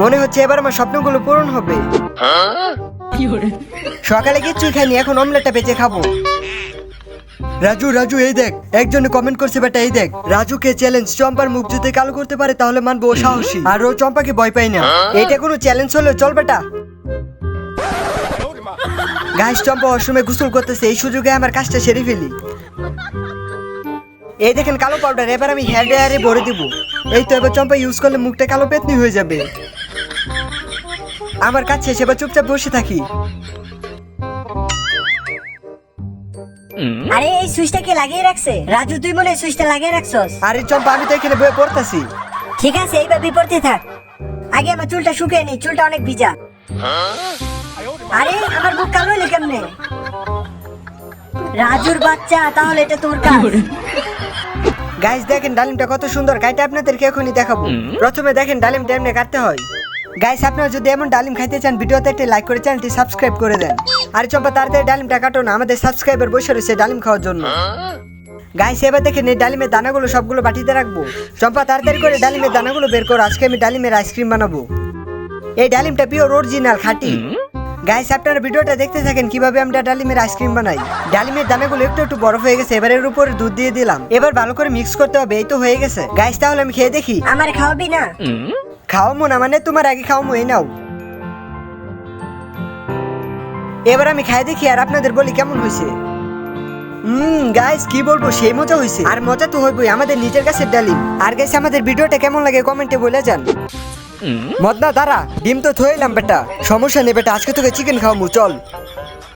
মনে হচ্ছে এবার আমার স্বপ্নগুলো পূরণ হবে। সকালে কিচ্ছুই খাইনি এখন অমলেটটা বেঁচে খাব। রাজু রাজু এই দেখ একজন কমেন্ট করছে বেটা এই দেখ। রাজুকে চ্যালেঞ্জ চম্পার মুখ যদি কালো করতে পারে তাহলে মানবো ও সাহসী। আর ও চম্পাকে ভয় পাই না। এটা কোনো চ্যালেঞ্জ হলো? চল বেটা। গাইস চম্পা ওয়াশরুমে গোসল করতেছে এই সুযোগে আমার কাজটা সেরে ফেলি। এই দেখেন কালো পাউডার এবার আমি হেয়ার ড্রায়ারে ভরে দিব। এই তো এবার চম্পা ইউজ করলে মুখটা কালো পেতনি হয়ে যাবে। আমার কাছে এবার চুপচাপ বসে থাকি। আরে এই সুইচটা কে লাগিয়ে রাখছে? রাজু তুই মনে হয় সুইচটা লাগিয়ে রাখছস। আরে চম্পা আমি তো এখানে বয়ে পড়তাছি। ঠিক আছে এইবার বিপরীতে থাক। আগে আমার চুলটা শুকিয়ে নি চুলটা অনেক ভিজা। আরে আমার বুক কালো হইল কেমনে? রাজুর বাচ্চা তাহলে এটা তোর কাজ। গাইস দেখেন ডালিমটা কত সুন্দর। কাইটা আপনাদেরকে এখনই দেখাবো। প্রথমে দেখেন ডালিমটা এমনি কাটতে হয়। গাইস আপনারা যদি এমন ডালিম খাইতে চান ভিডিওতে একটা লাইক করে চ্যানেলটি সাবস্ক্রাইব করে দেন। আর চম্পা তাড়াতাড়ি ডালিমটা কাটো না আমাদের সাবস্ক্রাইবার বসে রয়েছে ডালিম খাওয়ার জন্য। গাইস এবার দেখেন এই ডালিমের দানাগুলো সবগুলো বাটিতে রাখব। চম্পা তাড়াতাড়ি করে ডালিমের দানাগুলো বের করো আজকে আমি ডালিমের আইসক্রিম বানাবো। এই ডালিমটা পিওর অরিজিনাল খাঁটি। গাইস আপনারা ভিডিওটা দেখতে থাকেন কীভাবে আমরা ডালিমের আইসক্রিম বানাই। ডালিমের দানাগুলো একটু একটু বরফ হয়ে গেছে এবার এর উপরে দুধ দিয়ে দিলাম। এবার ভালো করে মিক্স করতে হবে এই তো হয়ে গেছে। গাইস তাহলে আমি খেয়ে দেখি। আমার খাওয়াবি না? খাওয়ামো না মানে তোমার আগে খাওয়ামো এই নাও। এবার আমি খাই দেখি আর আপনাদের বলি কেমন হয়েছে। হুম গাইস কি বলব সেই মজা হয়েছে। আর মজা তো হইবই আমাদের নিজের কাছে ডালিম। আর গাইস আমাদের ভিডিওটা কেমন লাগে কমেন্টে বলে যান মদনা দাঁড়া ডিম তো থইলাম বেটা। সমস্যা নেই বেটা আজকে তোকে চিকেন খাওয়ামু চল।